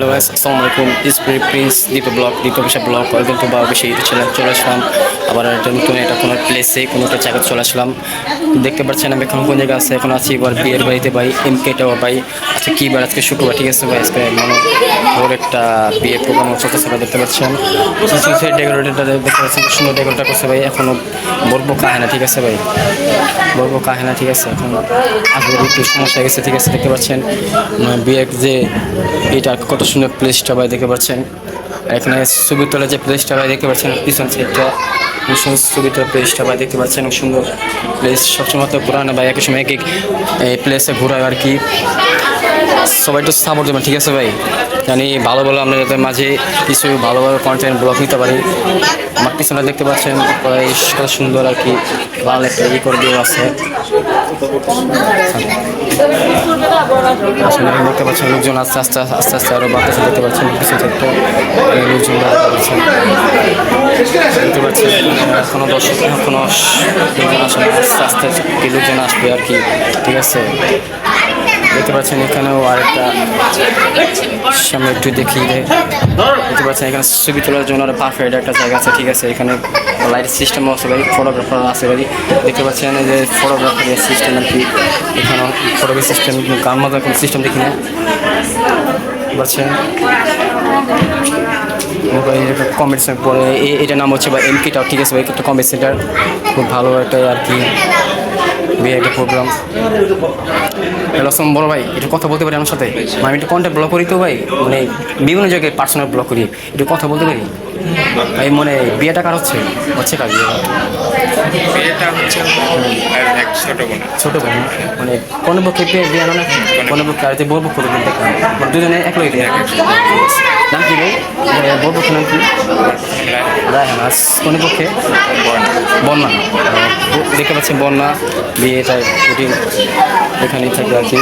Hello আসসালামু আলাইকুম ইসপ্রি Prince দ্বিতীয় ব্লক দ্বিতীয় বিষয় ব্লক ওয়েলকাম টু বা বেশি চ্যানেল চলে আসলাম আবার একটা নতুন একটা কোনো প্লেসে কোনো একটা জায়গায় চলে আসলাম। দেখতে পাচ্ছেন আমি এখন কোন জায়গায় আছে এখন আছি এবার বিয়ের বাড়িতে ভাই এম কে টাওয়ার ভাই। আচ্ছা কী বার আজকে শুক্রবার? ঠিক আছে ভাই আজকে মানে ওর একটা বিয়ে প্রোগ্রাম চলতেছে ভাই দেখতে পাচ্ছেন। ডেকোরেটরটা দেখতে পাচ্ছেন সুন্দর ডেকোরেটটা করছে ভাই এখনও বলব কাহে না ঠিক আছে ভাই? বলব কাহে না ঠিক আছে এখন আসলে একটু সমস্যা গেছে ঠিক আছে দেখতে পাচ্ছেন। উম, বিয়ের যে এটা কত সুন্দর প্লেসটা ভাই দেখতে পাচ্ছেন। এখানে ছবি তোলা যে প্লেসটা ভাই দেখতে পাচ্ছেন পিছন সাইডটা ছবি তোলা প্লেসটা ভাই দেখতে পাচ্ছেন খুব সুন্দর প্লেস সবসময় তো পুরানো ভাই একই সময় এক এক প্লেসে ঘোরায় আর কি। সবাই একটু সাপোর্ট দেবেন ঠিক আছে ভাই? জানি ভালো ভালো আমরা যাতে মাঝে কিছু ভালো ভালো কন্টেন্ট ব্লগ নিতে পারি। আমার পিছনে দেখতে পাচ্ছেন সুন্দর আর কি ভালো একটা ই করে আছে। দেখতে পাচ্ছেন, লোকজন আস্তে আস্তে আস্তে আস্তে আরও বাতাসে দেখতে পাচ্ছেন কিছু একটা লোকজন দেখতে পাচ্ছেন এখনও দর্শক এখনও আস্তে আস্তে কি লোকজন আসবে আর কি, ঠিক আছে? দেখতে পাচ্ছেন এখানেও আরেকটা সামনে একটু দেখি দেখতে পাচ্ছেন এখানে ছবি তোলার জন্য পারফেক্ট একটা জায়গা আছে, ঠিক আছে? এখানে লাইট সিস্টেম আছে ভাই ফটোগ্রাফার আছে ভাই। দেখতে পাচ্ছেন যে ফটোগ্রাফারের সিস্টেম আর কি এখানে ফটোগ্রাফি সিস্টেম গান মতো কোনো সিস্টেম দেখি না। পাচ্ছেন? কমেন্ট পরে এ- এটার নাম হচ্ছে বা এমপি টাও ঠিক আছে ভাই? একটা কমেন্ট সেন্টার খুব ভালো একটা আর কি বিয়ে একটা প্রোগ্রাম হ্যালো আসসালাম বড় ভাই একটু কথা বলতে পারি আমার সাথে? মানে আমি একটু কন্ট্যাক্ট ব্লক করি তো ভাই মানে বিভিন্ন জায়গায় পার্সোনাল ব্লক করি। একটু কথা বলতে পারি? এই মানে বিয়েটা কার হচ্ছে? হচ্ছে কার বিয়ে? বিয়েটা হচ্ছে আর ছোট বোন ছোট বোন মানে কোনো পক্ষে বিয়ে বিয়ে না? পক্ষে আর যে থেকে দেখলাম। মানে দুজনে এক লগে নাম কি বউ পক্ষ নাম কি? রায়হান। আর কোন পক্ষে? বন্যা। দেখতে পাচ্ছেন বন্যা বিয়েটা রুটিন এখানেই থাকবে আর কি।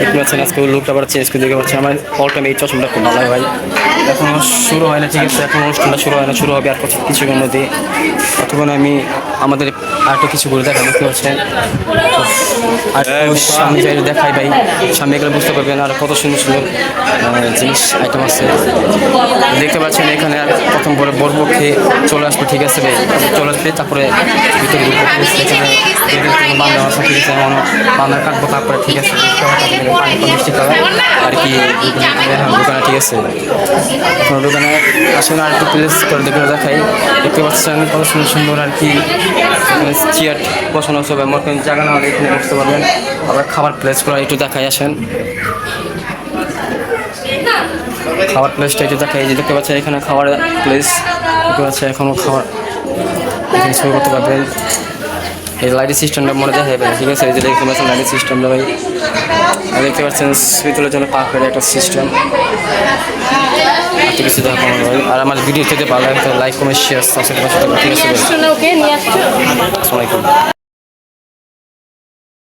দেখতে পাচ্ছেন আজকে লুকটা আবার চেঞ্জ করে দেখতে পাচ্ছি আমার অল টাইম এই চশমাটা খুব ভালো হয় ভাই। এখনও শুরু হয় না, ঠিক আছে। এখন অনুষ্ঠানটা শুরু হয় না, শুরু হবে আর কিছু কিছুক্ষণ মধ্যে ততক্ষণ আমি আমাদের আর একটা কিছু করে দেখা দেখতে পাচ্ছেন আর একটু সামনে যাই দেখাই ভাই। সামনে গেলে বুঝতে পারবেন আর কত সুন্দর সুন্দর জিনিস আইটেম আছে। দেখতে পাচ্ছেন এখানে আর প্রথম পরে বরপক্ষে চলে আসবে ঠিক আছে ভাই? চলে আসবে তারপরে ভিতরে এখানে বান্ধব আছে ঠিক আছে? বান্ধব কাটবো তারপরে ঠিক আছে। পানি পানি মিষ্টি আর কি হ্যাঁ, দোকানে ঠিক আছে? দোকানে আসলে আর একটু প্লেস করে দেখে দেখাই। দেখতে পাচ্ছেন কত সুন্দর সুন্দর আর কি চেয়ার বসানো সব এমন কোনো জায়গা না হলে এখানে বসতে পারবেন। আবার খাবার প্লেস করা একটু দেখাই, আসেন। খাবার প্লেসটা একটু দেখাই যে দেখতে পাচ্ছেন, এখানে খাবার প্লেস দেখতে পাচ্ছেন এখনও খাবার করতে পারবেন। এই লাইটের সিস্টেমটা মনে দেখা যাবে ঠিক আছে? এই যে দেখতে পাচ্ছেন লাইটের সিস্টেমটা ভাই। দেখতে পাচ্ছেন সুইতলের জন্য পাখের একটা সিস্টেম আর তো কিছু দেখা আমার ভাই। আর আমার ভিডিও থেকে ভালো লাগে লাইক কমেন্ট শেয়ার সাবস্ক্রাইব করতে ঠিক আছে? ভাই